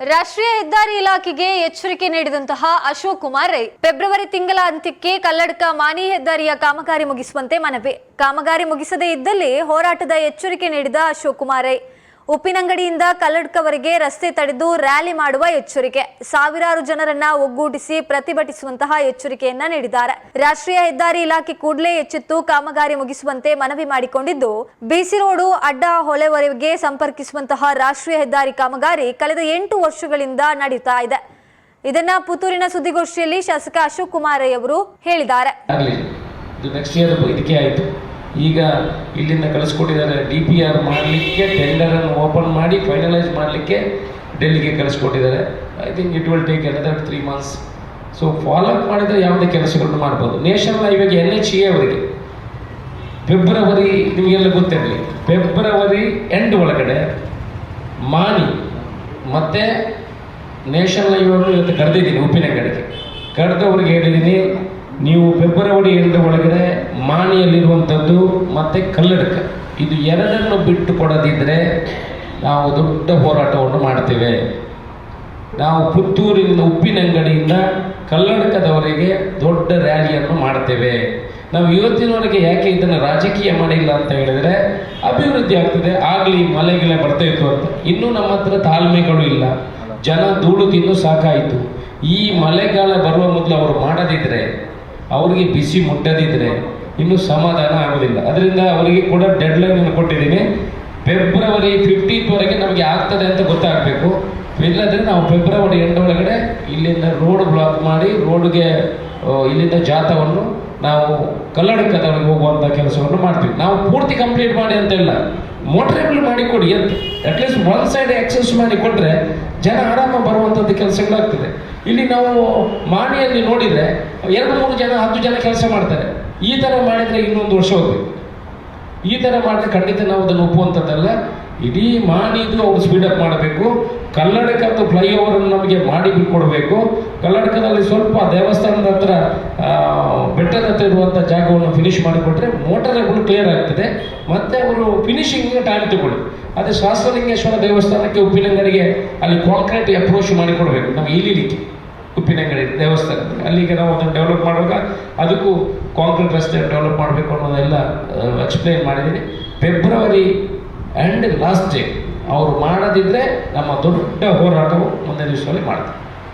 ರಾಷ್ಟ್ರೀಯ ಹೆದ್ದಾರಿ ಇಲಾಖೆಗೆ ಎಚ್ಚರಿಕೆ ನೀಡಿದಂತಹ ಅಶೋಕ್ ಕುಮಾರ್ ರೈ. ಫೆಬ್ರವರಿ ತಿಂಗಳ ಅಂತ್ಯಕ್ಕೆ ಕಲ್ಲಡ್ಕ ಮಾನಿ ಹೆದ್ದಾರಿಯ ಕಾಮಗಾರಿ ಮುಗಿಸುವಂತೆ ಮನವಿ. ಕಾಮಗಾರಿ ಮುಗಿಸದೇ ಇದ್ದಲ್ಲಿ ಹೋರಾಟದ ಎಚ್ಚರಿಕೆ ನೀಡಿದ ಅಶೋಕ್ ಕುಮಾರ್ ರೈ. ಉಪ್ಪಿನಂಗಡಿಯಿಂದ ಕಲ್ಲಡ್ಕವರೆಗೆ ರಸ್ತೆ ತಡೆದು ರ್ಯಾಲಿ ಮಾಡುವ ಎಚ್ಚರಿಕೆ. ಸಾವಿರಾರು ಜನರನ್ನ ಒಗ್ಗೂಡಿಸಿ ಪ್ರತಿಭಟಿಸುವಂತಹ ಎಚ್ಚರಿಕೆಯನ್ನ ನೀಡಿದ್ದಾರೆ. ರಾಷ್ಟ್ರೀಯ ಹೆದ್ದಾರಿ ಇಲಾಖೆ ಕೂಡಲೇ ಎಚ್ಚೆತ್ತು ಕಾಮಗಾರಿ ಮುಗಿಸುವಂತೆ ಮನವಿ ಮಾಡಿಕೊಂಡಿದ್ದು, ಬಿಸಿ ರೋಡು ಅಡ್ಡ ಹೊಳೆವರೆಗೆ ಸಂಪರ್ಕಿಸುವಂತಹ ರಾಷ್ಟ್ರೀಯ ಹೆದ್ದಾರಿ ಕಾಮಗಾರಿ ಕಳೆದ ಎಂಟು ವರ್ಷಗಳಿಂದ ನಡೀತಾ ಇದೆ. ಇದನ್ನ ಪುತ್ತೂರಿನ ಸುದ್ದಿಗೋಷ್ಠಿಯಲ್ಲಿ ಶಾಸಕ ಅಶೋಕ್ ಕುಮಾರ್ ಅವರು ಹೇಳಿದ್ದಾರೆ ಈಗ ಇಲ್ಲಿಂದ ಕಳಿಸ್ಕೊಟ್ಟಿದ್ದಾರೆ ಡಿ ಪಿ ಆರ್ ಮಾಡಲಿಕ್ಕೆ ಟೆಂಡರನ್ನು ಓಪನ್ ಮಾಡಿ ಫೈನಲೈಸ್ ಮಾಡಲಿಕ್ಕೆ ಡೆಲ್ಲಿಗೆ ಕಳಿಸ್ಕೊಟ್ಟಿದ್ದಾರೆ. I think it will take another three months so follow up ಮಾಡಿದರೆ ಯಾವುದೇ ಕೆಲಸಗಳನ್ನು ಮಾಡ್ಬೋದು. ನೇಷನಲ್ ಹೈವೇಗೆ ಎನ್ ಎಚ್ ಎ ಅವರಿಗೆ. ಫೆಬ್ರವರಿ ನಿಮಗೆಲ್ಲ ಗೊತ್ತಿರಲಿ. ಫೆಬ್ರವರಿ ಎಂಡ್ ಒಳಗಡೆ ಮಾನಿ ಮತ್ತು ನೇಷನಲ್ ಹೈವೇವನ್ನು ಇವತ್ತು ಕರೆದಿದ್ದೀನಿ ಉಪ್ಪಿನಂಗಡಿಗೆ ಕರೆದವ್ರಿಗೆ ಹೇಳಿದ್ದೀನಿ ನೀವು ಫೆಬ್ರವರಿ ಎಂಟರ ಒಳಗಡೆ ಮಾಣಿಯಲ್ಲಿರುವಂಥದ್ದು ಮತ್ತು ಕಲ್ಲಡಕ. ಇದು ಎರಡನ್ನು ಬಿಟ್ಟು ಕೊಡದಿದ್ದರೆ ನಾವು ದೊಡ್ಡ ಹೋರಾಟವನ್ನು ಮಾಡ್ತೇವೆ. ನಾವು ಪುತ್ತೂರಿನ ಉಪ್ಪಿನಂಗಡಿಯಿಂದ ಕಲ್ಲಡಕದವರೆಗೆ ದೊಡ್ಡ ರ್ಯಾಲಿಯನ್ನು ಮಾಡ್ತೇವೆ. ನಾವು ಇವತ್ತಿನವರೆಗೆ ಯಾಕೆ ಇದನ್ನು ರಾಜಕೀಯ ಮಾಡಿಲ್ಲ ಅಂತ ಹೇಳಿದರೆ ಅಭಿವೃದ್ಧಿ ಆಗ್ತದೆ, ಆಗಲಿ ಮಳೆಗೆಲ್ಲ ಬರ್ತಾ ಇತ್ತು ಅಂತ. ಇನ್ನೂ ನಮ್ಮ ಹತ್ರ ತಾಳ್ಮೆಗಳು ಇಲ್ಲ. ಜನ ಧೂಳು ತಿನ್ನು ಸಾಕಾಯಿತು. ಈ ಮಳೆಗಾಲ ಬರುವ ಮೊದಲು ಅವರು ಮಾಡದಿದ್ದರೆ ಅವರಿಗೆ ಬಿಸಿ ಮುಟ್ಟದಿದ್ದರೆ ಇನ್ನೂ ಸಮಾಧಾನ ಆಗೋದಿಲ್ಲ. ಅದರಿಂದ ಅವರಿಗೆ ಕೂಡ ಡೆಡ್ಲೈನನ್ನು ಕೊಟ್ಟಿದ್ದೀನಿ. ಫೆಬ್ರವರಿ ಫಿಫ್ಟೀನ್ತ್ವರೆಗೆ ನಮಗೆ ಆಗ್ತದೆ ಅಂತ ಗೊತ್ತಾಗಬೇಕು. ಇಲ್ಲದ್ರೆ ನಾವು ಫೆಬ್ರವರಿ ಎಂಡ್ ಒಳಗಡೆ ಇಲ್ಲಿಂದ ರೋಡ್ ಬ್ಲಾಕ್ ಮಾಡಿ ರೋಡ್ಗೆ ಇಲ್ಲಿಂದ ಜಾಥವನ್ನು ನಾವು ಕಲ್ಲಡಕದವರೆಗೆ ಹೋಗುವಂಥ ಕೆಲಸವನ್ನು ಮಾಡ್ತೀವಿ. ನಾವು ಪೂರ್ತಿ ಕಂಪ್ಲೀಟ್ ಮಾಡಿ ಅಂತೆಲ್ಲ ಮೋಟ್ರೇಬಲ್ ಮಾಡಿ ಕೊಡಿ. ಅಂತ ಅಟ್ಲೀಸ್ಟ್ ಒನ್ ಸೈಡ್ ಆಕ್ಸೆಸ್ ಮಾಡಿ ಕೊಟ್ಟರೆ ಜನ ಆರಾಮ ಬರುವಂಥದ್ದು ಕೆಲಸಗಳಾಗ್ತದೆ. ಇಲ್ಲಿ ನಾವು ಮಾಣಿಯಲ್ಲಿ ನೋಡಿದರೆ ಎರಡು ಮೂರು ಜನ, ಹತ್ತು ಜನ ಕೆಲಸ ಮಾಡ್ತಾರೆ. ಈ ಥರ ಮಾಡಿದರೆ ಇನ್ನೊಂದು ವರ್ಷ ಹೋಗ್ಬೇಕು. ಈ ಥರ ಮಾಡಿದ್ರೆ ಖಂಡಿತ ನಾವು ಅದನ್ನು ಒಪ್ಪುವಂಥದ್ದಲ್ಲ ಇಡೀ ಮಾಡಿದ್ದು ಅವರು ಸ್ಪೀಡಪ್ ಮಾಡಬೇಕು. ಕಲ್ಲಡಕದ್ದು ಫ್ಲೈಓವರನ್ನು ನಮಗೆ ಮಾಡಿ ಬಿಟ್ಕೊಡ್ಬೇಕು. ಕನ್ನಡಕದಲ್ಲಿ ಸ್ವಲ್ಪ ದೇವಸ್ಥಾನದ ಹತ್ರ ಬೆಟ್ಟದ ಇರುವಂಥ ಜಾಗವನ್ನು ಫಿನಿಶ್ ಮಾಡಿಕೊಟ್ರೆ ಮೋಟರ್ಗಳು ಕ್ಲಿಯರ್ ಆಗ್ತದೆ. ಮತ್ತು ಅವರು ಫಿನಿಶಿಂಗ್ಗೆ ಟೈಮ್ ತಗೊಳ್ಳಿ. ಅದೇ ಶಾಸ್ತ್ರಲಿಂಗೇಶ್ವರ ದೇವಸ್ಥಾನಕ್ಕೆ ಉಪ್ಪಿನಂಗಡಿಗೆ ಅಲ್ಲಿ ಕಾಂಕ್ರೀಟ್ ಅಪ್ರೋಚ್ ಮಾಡಿಕೊಡ್ಬೇಕು. ನಮಗೆ ಇಳಿಲಿಕ್ಕೆ ಉಪ್ಪಿನಂಗಡಿ ದೇವಸ್ಥಾನಕ್ಕೆ. ಅಲ್ಲಿಗೆ ನಾವು ಅದನ್ನು ಡೆವಲಪ್ ಮಾಡುವಾಗ ಅದಕ್ಕೂ ಕಾಂಕ್ರೀಟ್ ರಸ್ತೆ ಡೆವಲಪ್ ಮಾಡಬೇಕು ಅನ್ನೋದೆಲ್ಲ ಎಕ್ಸ್ಪ್ಲೈನ್ ಮಾಡಿದ್ದೀನಿ. ಫೆಬ್ರವರಿ ಆ್ಯಂಡ್ ಲಾಸ್ಟ್ ಡೇ ಅವರು ಮಾಡದಿದ್ದರೆ ನಮ್ಮ ದೊಡ್ಡ ಹೋರಾಟವು ಮುಂದಿನ ದಿವಸದಲ್ಲಿ ಮಾಡ್ತೀವಿ